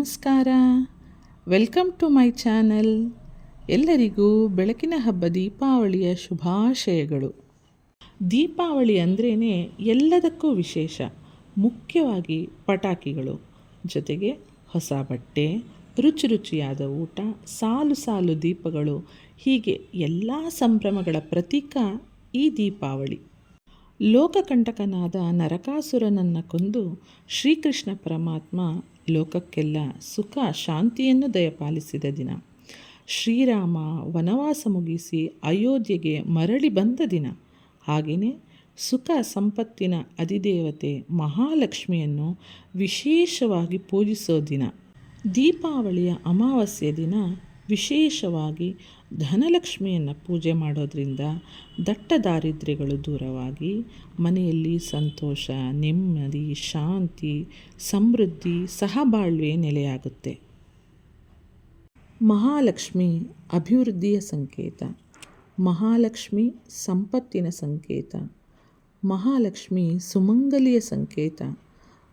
ನಮಸ್ಕಾರ. Welcome to my channel ಎಲ್ಲರಿಗೂ ಬೆಳಕಿನ ಹಬ್ಬ ದೀಪಾವಳಿಯ ಶುಭಾಶಯಗಳು. ದೀಪಾವಳಿ ಅಂದ್ರೇ ಎಲ್ಲದಕ್ಕೂ ವಿಶೇಷ, ಮುಖ್ಯವಾಗಿ ಪಟಾಕಿಗಳು. ಜೊತೆಗೆ ಹೊಸ ಬಟ್ಟೆ, ರುಚಿ ರುಚಿಯಾದ ಊಟ, ಸಾಲು ಸಾಲು ದೀಪಗಳು, ಹೀಗೆ ಎಲ್ಲ ಸಂಭ್ರಮಗಳ ಪ್ರತೀಕ ಈ ದೀಪಾವಳಿ. ಲೋಕಕಂಟಕನಾದ ನರಕಾಸುರನನ್ನು ಕೊಂದು ಶ್ರೀಕೃಷ್ಣ ಪರಮಾತ್ಮ ಲೋಕಕ್ಕೆಲ್ಲ ಸುಖ, ಶಾಂತಿಯನ್ನು ದಯಪಾಲಿಸಿದ ದಿನ. ಶ್ರೀರಾಮ ವನವಾಸ ಮುಗಿಸಿ ಅಯೋಧ್ಯೆಗೆ ಮರಳಿ ಬಂದ ದಿನ. ಹಾಗೆಯೇ ಸುಖ ಸಂಪತ್ತಿನ ಅಧಿದೇವತೆ ಮಹಾಲಕ್ಷ್ಮಿಯನ್ನು ವಿಶೇಷವಾಗಿ ಪೂಜಿಸೋ ದಿನ. ದೀಪಾವಳಿಯ ಅಮಾವಾಸ್ಯೆ ದಿನ ವಿಶೇಷವಾಗಿ ಧನಲಕ್ಷ್ಮಿಯನ್ನು ಪೂಜೆ ಮಾಡೋದ್ರಿಂದ ದಟ್ಟ ದಾರಿದ್ರ್ಯಗಳು ದೂರವಾಗಿ ಮನೆಯಲ್ಲಿ ಸಂತೋಷ, ನೆಮ್ಮದಿ, ಶಾಂತಿ, ಸಮೃದ್ಧಿ ಸಹಬಾಳ್ವೆ ನೆಲೆಯಾಗುತ್ತೆ. ಮಹಾಲಕ್ಷ್ಮಿ ಅಭಿವೃದ್ಧಿಯ ಸಂಕೇತ. ಮಹಾಲಕ್ಷ್ಮಿ ಸಂಪತ್ತಿನ ಸಂಕೇತ. ಮಹಾಲಕ್ಷ್ಮಿ ಸುಮಂಗಲಿಯ ಸಂಕೇತ.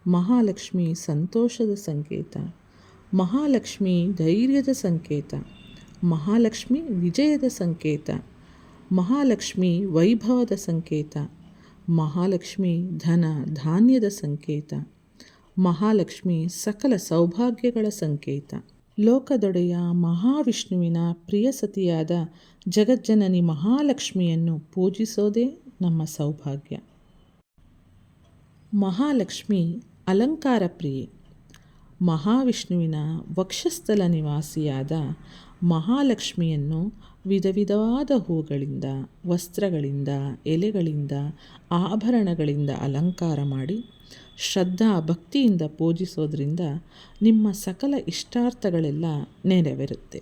ಮಹಾಲಕ್ಷ್ಮಿ ಸಂತೋಷದ ಸಂಕೇತ. ಮಹಾಲಕ್ಷ್ಮಿ ಧೈರ್ಯದ ಸಂಕೇತ. ಮಹಾಲಕ್ಷ್ಮಿ ವಿಜಯದ ಸಂಕೇತ, ಮಹಾಲಕ್ಷ್ಮಿ ವೈಭವದ ಸಂಕೇತ, ಮಹಾಲಕ್ಷ್ಮಿ ಧನ ಧಾನ್ಯದ ಸಂಕೇತ, ಮಹಾಲಕ್ಷ್ಮಿ ಸಕಲ ಸೌಭಾಗ್ಯಗಳ ಸಂಕೇತ. ಲೋಕದೊಡೆಯ ಮಹಾವಿಷ್ಣುವಿನ ಪ್ರಿಯ ಸತಿಯಾದ ಜಗಜ್ಜನನಿ ಮಹಾಲಕ್ಷ್ಮಿಯನ್ನು ಪೂಜಿಸೋದೇ ನಮ್ಮ ಸೌಭಾಗ್ಯ. ಮಹಾಲಕ್ಷ್ಮಿ ಅಲಂಕಾರ ಪ್ರಿಯೆ ಮಹಾವಿಷ್ಣುವಿನ ವಕ್ಷಸ್ಥಲ ನಿವಾಸಿಯಾದ ಮಹಾಲಕ್ಷ್ಮಿಯನ್ನು ವಿಧ ವಿಧವಾದ ಹೂಗಳಿಂದ, ವಸ್ತ್ರಗಳಿಂದ, ಎಲೆಗಳಿಂದ, ಆಭರಣಗಳಿಂದ ಅಲಂಕಾರ ಮಾಡಿ ಶ್ರದ್ಧಾ ಭಕ್ತಿಯಿಂದ ಪೂಜಿಸೋದ್ರಿಂದ ನಿಮ್ಮ ಸಕಲ ಇಷ್ಟಾರ್ಥಗಳೆಲ್ಲ ನೆರವೇರುತ್ತೆ.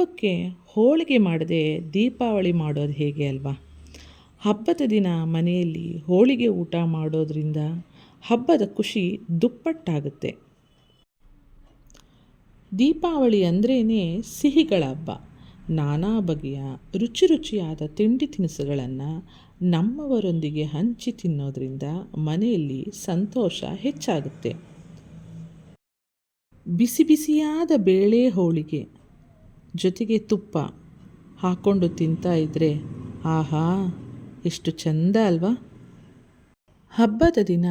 ಹಬ್ಬಕ್ಕೆ ಹೋಳಿಗೆ ಮಾಡದೆ ದೀಪಾವಳಿ ಮಾಡೋದು ಹೇಗೆ ಅಲ್ವಾ? ಹಬ್ಬದ ದಿನ ಮನೆಯಲ್ಲಿ ಹೋಳಿಗೆ ಊಟ ಮಾಡೋದ್ರಿಂದ ಹಬ್ಬದ ಖುಷಿ ದುಪ್ಪಟ್ಟಾಗುತ್ತೆ. ದೀಪಾವಳಿ ಅಂದ್ರೇ ಸಿಹಿಗಳ ಹಬ್ಬ. ನಾನಾ ಬಗೆಯ ರುಚಿ ರುಚಿಯಾದ ತಿಂಡಿ ತಿನಿಸುಗಳನ್ನು ನಮ್ಮವರೊಂದಿಗೆ ಹಂಚಿ ತಿನ್ನೋದ್ರಿಂದ ಮನೆಯಲ್ಲಿ ಸಂತೋಷ ಹೆಚ್ಚಾಗುತ್ತೆ. ಬಿಸಿ ಬಿಸಿಯಾದ ಬೇಳೆ ಹೋಳಿಗೆ. ಜೊತೆಗೆ ತುಪ್ಪ ಹಾಕ್ಕೊಂಡು ತಿಂತಾ ಇದ್ರೆ ಆಹಾ, ಎಷ್ಟು ಚಂದ ಅಲ್ವಾ? ಹಬ್ಬದ ದಿನ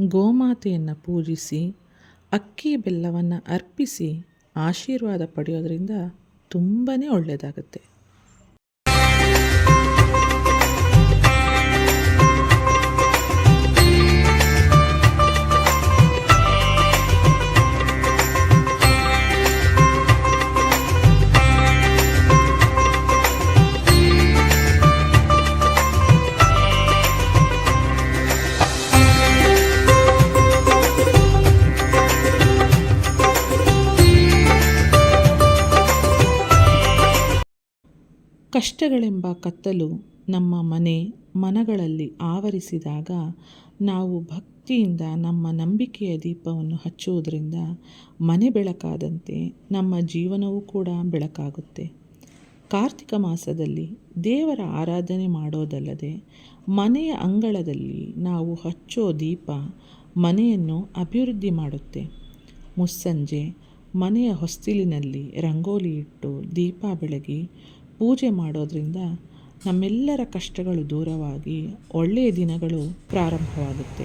ಗೋಮಾತೆಯನ್ನು ಪೂಜಿಸಿ, ಅಕ್ಕಿ ಬೆಲ್ಲವನ್ನು ಅರ್ಪಿಸಿ ಆಶೀರ್ವಾದ ಪಡೆಯೋದ್ರಿಂದ ತುಂಬಾ ಒಳ್ಳೆಯದಾಗುತ್ತೆ ಕಷ್ಟಗಳೆಂಬ ಕತ್ತಲು ನಮ್ಮ ಮನೆ ಮನಗಳಲ್ಲಿ ಆವರಿಸಿದಾಗ ನಾವು ಭಕ್ತಿಯಿಂದ ನಮ್ಮ ನಂಬಿಕೆಯ ದೀಪವನ್ನು ಹಚ್ಚುವುದರಿಂದ ಮನೆ ಬೆಳಕಾದಂತೆ ನಮ್ಮ ಜೀವನವೂ ಕೂಡ ಬೆಳಕಾಗುತ್ತೆ. ಕಾರ್ತಿಕ ಮಾಸದಲ್ಲಿ ದೇವರ ಆರಾಧನೆ ಮಾಡೋದಲ್ಲದೆ ಮನೆಯ ಅಂಗಳದಲ್ಲಿ ನಾವು ಹಚ್ಚೋ ದೀಪ ಮನೆಯನ್ನು ಅಭಿವೃದ್ಧಿ ಮಾಡುತ್ತೆ. ಮುಸ್ಸಂಜೆ ಮನೆಯ ಹೊಸ್ತಿಲಿನಲ್ಲಿ ರಂಗೋಲಿ ಇಟ್ಟು ದೀಪ ಬೆಳಗಿ ಪೂಜೆ ಮಾಡೋದರಿಂದ ನಮ್ಮೆಲ್ಲರ ಕಷ್ಟಗಳು ದೂರವಾಗಿ ಒಳ್ಳೆಯ ದಿನಗಳು ಪ್ರಾರಂಭವಾಗುತ್ತೆ.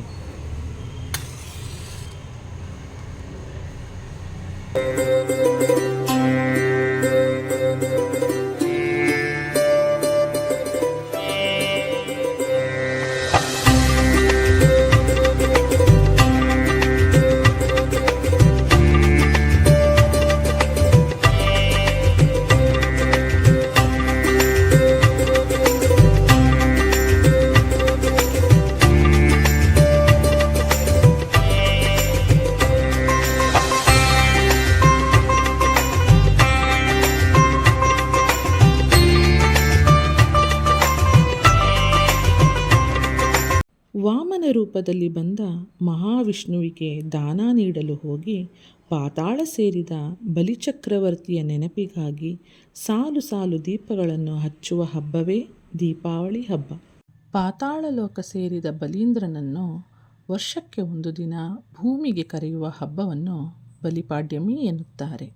ರೂಪದಲ್ಲಿ ಬಂದ ಮಹಾವಿಷ್ಣುವಿಗೆ ದಾನ ನೀಡಲು ಹೋಗಿ ಪಾತಾಳ ಸೇರಿದ ಬಲಿಚಕ್ರವರ್ತಿಯ ನೆನಪಿಗಾಗಿ ಸಾಲು ಸಾಲು ದೀಪಗಳನ್ನು ಹಚ್ಚುವ ಹಬ್ಬವೇ ದೀಪಾವಳಿ ಹಬ್ಬ. ಪಾತಾಳ ಲೋಕ ಸೇರಿದ ಬಲೀಂದ್ರನನ್ನು ವರ್ಷಕ್ಕೆ ಒಂದು ದಿನ ಭೂಮಿಗೆ ಕರೆಯುವ ಹಬ್ಬವನ್ನು ಬಲಿಪಾಡ್ಯಮಿ ಎನ್ನುತ್ತಾರೆ.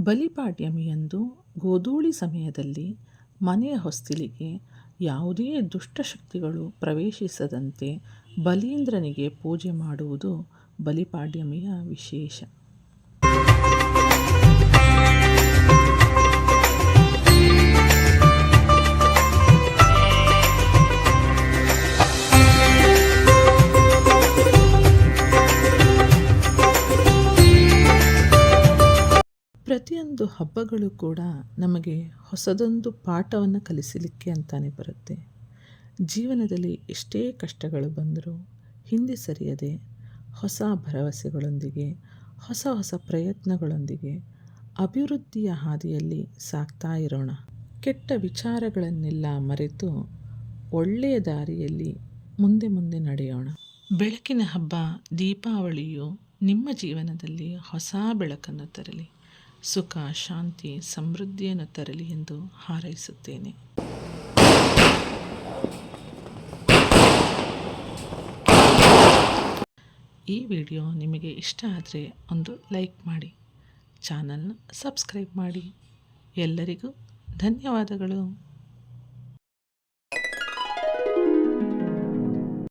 ಬಲಿಪಾಡ್ಯಮಿಯಂದು ಗೋಧೂಳಿ ಸಮಯದಲ್ಲಿ ಮನೆಯ ಹೊಸ್ತಿಲಿಗೆ ಯಾವುದೇ ದುಷ್ಟಶಕ್ತಿಗಳು ಪ್ರವೇಶಿಸದಂತೆ ಬಲೀಂದ್ರನಿಗೆ ಪೂಜೆ ಮಾಡುವುದು ಬಲಿಪಾಡ್ಯಮಿಯ ವಿಶೇಷ. ಪ್ರತಿಯೊಂದು ಹಬ್ಬಗಳು ಕೂಡ ನಮಗೆ ಹೊಸದೊಂದು ಪಾಠವನ್ನು ಕಲಿಸಲಿಕ್ಕೆ ಅಂತಾನೆ ಬರುತ್ತೆ. ಜೀವನದಲ್ಲಿ ಎಷ್ಟೇ ಕಷ್ಟಗಳು ಬಂದರೂ ಹಿಂದೆ ಸರಿಯದೆ ಹೊಸ ಭರವಸೆಗಳೊಂದಿಗೆ, ಹೊಸ ಹೊಸ ಪ್ರಯತ್ನಗಳೊಂದಿಗೆ ಅಭಿವೃದ್ಧಿಯ ಹಾದಿಯಲ್ಲಿ ಸಾಗ್ತಾ ಇರೋಣ. ಕೆಟ್ಟ ವಿಚಾರಗಳನ್ನೆಲ್ಲ ಮರೆತು ಒಳ್ಳೆಯ ದಾರಿಯಲ್ಲಿ ಮುಂದೆ ಮುಂದೆ ನಡೆಯೋಣ. ಬೆಳಕಿನ ಹಬ್ಬ, ದೀಪಾವಳಿಯು ನಿಮ್ಮ ಜೀವನದಲ್ಲಿ ಹೊಸ ಬೆಳಕನ್ನು ತರಲಿ. ಸುಖ, ಶಾಂತಿ, ಸಮೃದ್ಧಿಯನ್ನು ತರಲಿ ಎಂದು ಹಾರೈಸುತ್ತೇನೆ. ಈ ವಿಡಿಯೋ ನಿಮಗೆ ಇಷ್ಟ ಆದರೆ ಒಂದು ಲೈಕ್ ಮಾಡಿ, ಚಾನಲ್ನ ಸಬ್ಸ್ಕ್ರೈಬ್ ಮಾಡಿ. ಎಲ್ಲರಿಗೂ ಧನ್ಯವಾದಗಳು.